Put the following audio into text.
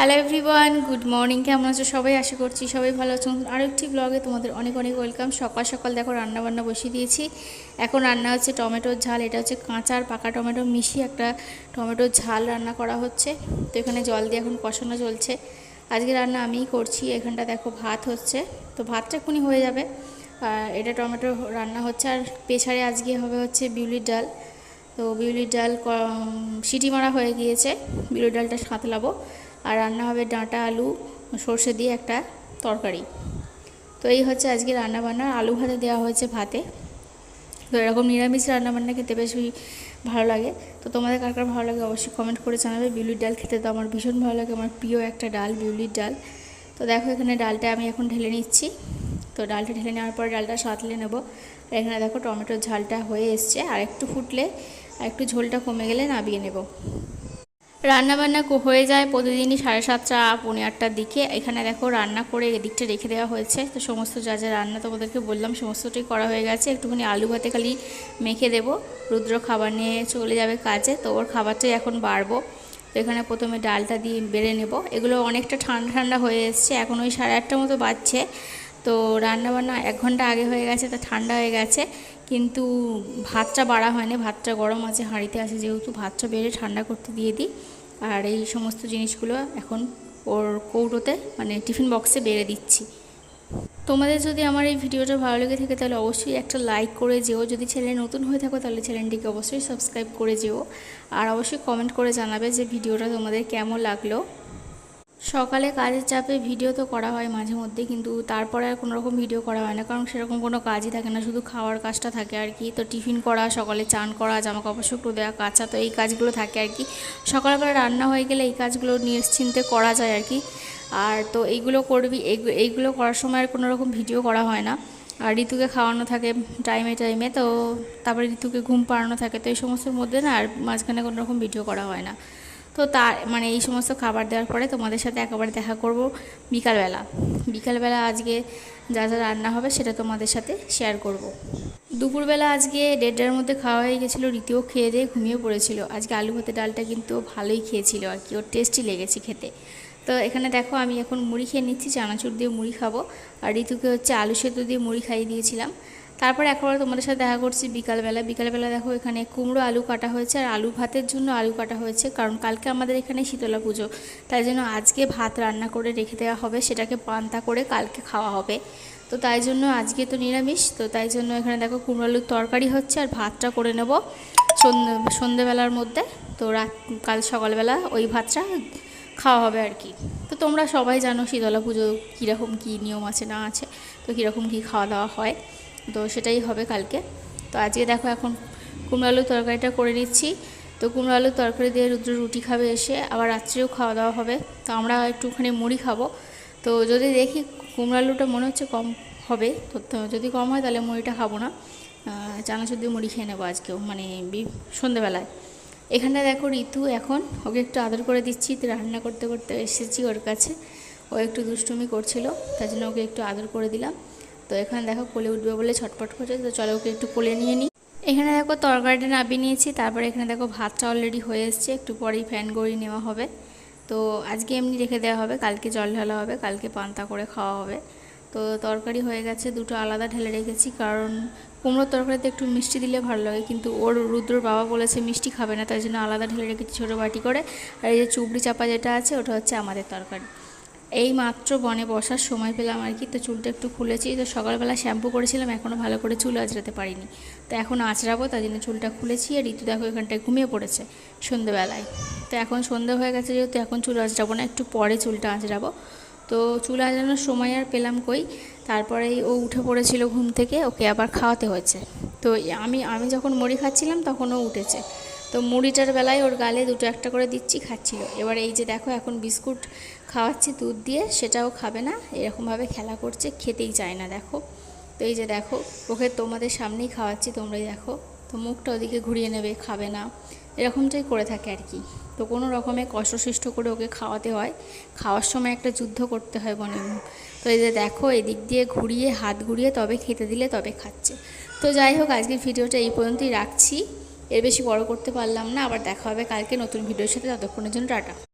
Hello everyone good morning কেমন আছো সবাই? আশা করছি সবাই ভালো আছো। আরও একটি ব্লগে তোমাদের অনেক অনেক ওয়েলকাম সকাল সকাল দেখো রান্না বান্না বসিয়ে দিয়েছি। এখন রান্না হচ্ছে টমেটোর ঝাল, এটা হচ্ছে কাঁচা আর পাকা টমেটো মিশিয়ে একটা টমেটোর ঝাল রান্না করা হচ্ছে। তো এখানে জল দিয়ে এখন কষানো চলছে। আজকে রান্না আমিই করছি, এখানটা দেখো ভাত হচ্ছে। তো ভাতটা এখনই হয়ে যাবে। এটা টমেটো রান্না হচ্ছে। আর প্রেশারে আজকে হবে হচ্ছে বিউলির ডাল। তো বিউলির ডাল সিটি মারা হয়ে গিয়েছে। বিউলির ডালটা সাঁতলাবো। আর রান্না হবে ডাঁটা, আলু, সর্ষে দিয়ে একটা তরকারি। তো এই হচ্ছে আজকে রান্না বান্না আলু ভাতে দেওয়া হয়েছে ভাতে। তো এরকম নিরামিষ রান্না বান্না খেতে বেশি ভালো লাগে। তো তোমাদের কার কার ভালো লাগে অবশ্যই কমেন্ট করে জানাবে। বিউলির ডাল খেতে তো আমার ভীষণ ভালো লাগে। আমার প্রিয় একটা ডাল, বিউলির ডাল। তো দেখো এখানে ডালটা আমি এখন ঢেলে নিচ্ছি। তো ডালটা ঢেলে নেওয়ার পর ডালটা সাঁতলে নেব। আর এখানে দেখো টমেটোর ঝালটা হয়ে এসছে। আর একটু ফুটলে আর একটু ঝোলটা কমে গেলে নামিয়ে নেব। রান্নাবান্না হয়ে যায় প্রতিদিনই সাড়ে সাতটা, পৌনে আটটার দিকে। এখানে দেখো রান্না করে এদিকটা রেখে দেওয়া হয়েছে। তো সমস্ত যা যা রান্না তোমাদেরকে বললাম, সমস্তটাই করা হয়ে গেছে। একটুখানি আলু ভাতে খালি মেখে দেবো। রুদ্র খাবার নিয়ে চলে যাবে কাজে, তো ওর খাবারটাই এখন বাড়বো। এখানে প্রথমে ডালটা দিয়ে বেড়ে নেব। এগুলো অনেকটা ঠান্ডা ঠান্ডা হয়ে এসছে। এখন ওই সাড়ে আটটার মতো বাজছে। তো রান্নাবান্না এক ঘণ্টা আগে হয়ে গেছে, তা ঠান্ডা হয়ে গেছে। কিন্তু ভাতটা বাড়া হয়নি ভাতটা গরম আছে, হাঁড়িতে আছে যেহেতু, ভাতটা বেড়ে ঠান্ডা করতে দিয়ে দিই। আর এই সমস্ত জিনিসগুলো এখন ওর কৌটোতে মানে টিফিন বক্সে বেড়ে দিচ্ছি। তোমাদের যদি আমার এই ভিডিওটা ভালো লেগে থাকে তাহলে অবশ্যই একটা লাইক করে যেও। যদি চ্যানেল নতুন হয়ে থাকো তাহলে চ্যানেলটিকে অবশ্যই সাবস্ক্রাইব করে যেও। আর অবশ্যই কমেন্ট করে জানাবে যে ভিডিওটা তোমাদের কেমন লাগল। সকালে কাজের চাপে ভিডিও তো করা হয় মাঝে মধ্যে কিন্তু তারপরে আর কোনো রকম ভিডিও করা হয় না। কারণ সেরকম কোনো কাজই থাকে না, শুধু খাওয়ার কাজটা থাকে আর কি। তো টিফিন করা, সকালে চান করা জামা কাপড় শুকনো দেওয়া, কাঁচা, তো এই কাজগুলো থাকে আর কি। সকালবেলা রান্না হয়ে গেলে এই কাজগুলো নিশ্চিন্তে করা যায় আর কি। আর তো এইগুলো করবি এইগুলো করার সময় আর কোনো রকম ভিডিও করা হয় না। আর ঋতুকে খাওয়ানো থাকে টাইমে টাইমে তো তারপরে ঋতুকে ঘুম পাড়ানো থাকে, তো এই সমস্তের মধ্যে না আর মাঝখানে কোনো রকম ভিডিও করা হয় না। তো তার মানে এই সমস্ত খাবার দেওয়ার পরে তোমাদের সাথে একেবারে দেখা করব বিকালবেলা। বিকালবেলা আজকে যা যা রান্না হবে সেটা তোমাদের সাথে শেয়ার করব। দুপুরবেলা আজকে দেড়টার মধ্যে খাওয়া হয়ে গেছিল, রীতিও খেয়ে দিয়ে ঘুমিয়ে পড়েছিল। আজকে আলু ভাতে ডালটা কিন্তু ভালোই খেয়েছিল আর কি, ওর টেস্টি লেগেছে খেতে। তো এখানে দেখো আমি এখন মুড়ি খেয়ে নিচ্ছি, চানাচুর দিয়ে মুড়ি খাব। আর ঋতুকে হচ্ছে আলু সেদ্ধ দিয়ে মুড়ি খাইয়ে দিয়েছিলাম। তারপর একবার তোমাদের সাথে দেখা করছি বিকালবেলা। বিকালবেলা দেখো এখানে কুমড়ো আলু কাটা হয়েছে আর আলু ভাতের জন্য আলু কাটা হয়েছে, কারণ কালকে আমাদের এখানে শীতলা পুজো। তাই জন্য আজকে ভাত রান্না করে রেখে দেওয়া হবে, সেটাকে পান্তা করে কালকে খাওয়া হবে। তো তাই জন্য আজকে তো নিরামিষ, তো তাই জন্য এখানে দেখো কুমড়ো আলুর তরকারি হচ্ছে আর ভাতটা করে নেব সন্ধে, সন্ধেবেলার মধ্যে। তো রাত, কাল সকালবেলা ওই ভাতটা খাওয়া হবে আর কি। তো তোমরা সবাই জানো শীতলা পুজো কীরকম কী নিয়ম আছে, না আছে, তো কীরকম কী খাওয়া দাওয়া হয়। তো সেটাই হবে কালকে। তো আজকে দেখো এখন কুমড়ো আলুর তরকারিটা করে নিচ্ছি। তো কুমড়ো আলুর তরকারি দিয়ে রুদ্র রুটি খাবে এসে, আবার রাত্রেও খাওয়া দাওয়া হবে। তো আমরা একটুখানি মুড়ি খাব। তো যদি দেখি কুমড়ো আলুটা মনে হচ্ছে কম হবে, তো যদি কম হয় তাহলে মুড়িটা খাব না। চানাচুর দিয়ে মুড়ি খেয়ে নেব আজকেও মানে সন্ধেবেলায়। এখানে দেখো ঋতু এখন, ওকে একটু আদর করে দিচ্ছি। তো রান্না করতে করতে এসেছি ওর কাছে। ও একটু দুষ্টুমি করছিল, তার জন্য ওকে একটু আদর করে দিলাম। তো এখানে দেখো কোলে উঠবে বলে ছটপট করছে, তো চলো ওকে একটু কোলে নিয়ে নিই। এখানে দেখো তরকারিটা নাবিয়ে নিয়েছি, তারপরে এখানে দেখো ভাতটা অলরেডি হয়ে এসছে, একটু পরেই ফ্যান গড়িয়ে নেওয়া হবে। তো আজকে এমনি রেখে দেওয়া হবে, কালকে জল ঢালা হবে, কালকে পান্তা করে খাওয়া হবে। তো তরকারি হয়ে গেছে, দুটো আলাদা ঢেলে রেখেছি, কারণ কুমড়োর তরকারিতে একটু মিষ্টি দিলে ভালো লাগে, কিন্তু ওর রুদ্রর বাবা বলেছে মিষ্টি খাবে না, তাই জন্য আলাদা ঢেলে রেখেছি ছোটো বাটি করে। আর এই যে চুবড়ি চাপা যেটা আছে, ওটা হচ্ছে আমাদের তরকারি। এই মাত্র বনে বসার সময় পেলাম আর কি। তো চুলটা একটু খুলেছি। তো সকালবেলা শ্যাম্পু করেছিলাম এখনও ভালো করে চুল আঁচড়াতে পারিনি। তো এখন আঁচড়াবো, তার জন্য চুলটা খুলেছি আর ঋতু দেখো এখানটায় ঘুমিয়ে পড়েছে সন্ধেবেলায়। তো এখন সন্ধে হয়ে গেছে যেহেতু, এখন চুল আঁচড়াবো না, একটু পরে চুলটা আঁচড়াবো। তো চুল আঁচড়ানোর সময় আর পেলাম কই, তারপরেই ও উঠে পড়েছিল ঘুম থেকে, ওকে আবার খাওয়াতে হয়েছে। তো আমি আমি যখন মুড়ি খাচ্ছিলাম তখন ও উঠেছে। তো মুড়িটার বেলায় ওর গালে দুটো একটা করে দিচ্ছি, খাচ্ছিল। এবার এই যে দেখো, এখন বিস্কুট খাওয়াচ্ছি দুধ দিয়ে, সেটাও খাবে না। এরকমভাবে খেলা করছে, খেতেই চায় না, দেখো। তো এই যে দেখো, ওকে তোমাদের সামনেই খাওয়াচ্ছি, তোমরাই দেখো। তো মুখটা ওদিকে ঘুরিয়ে নেবে, খাবে না। এরকমটাই করে থাকে আর কি। তো কোনো রকমে কষ্টসৃষ্ট করে ওকে খাওয়াতে হয়। খাওয়ার সময় একটা যুদ্ধ করতে হয় বনে। তো এই যে দেখো, এদিক দিয়ে ঘুরিয়ে, হাত ঘুরিয়ে তবে খেতে দিলে তবে খাচ্ছে। তো যাই হোক, আজকের ভিডিওটা এই পর্যন্তই রাখছি। এর বেশি বড় করতে পারলাম না। আবার দেখা হবে কালকে নতুন ভিডিওর সাথে। ততক্ষণের জন্য টাটা।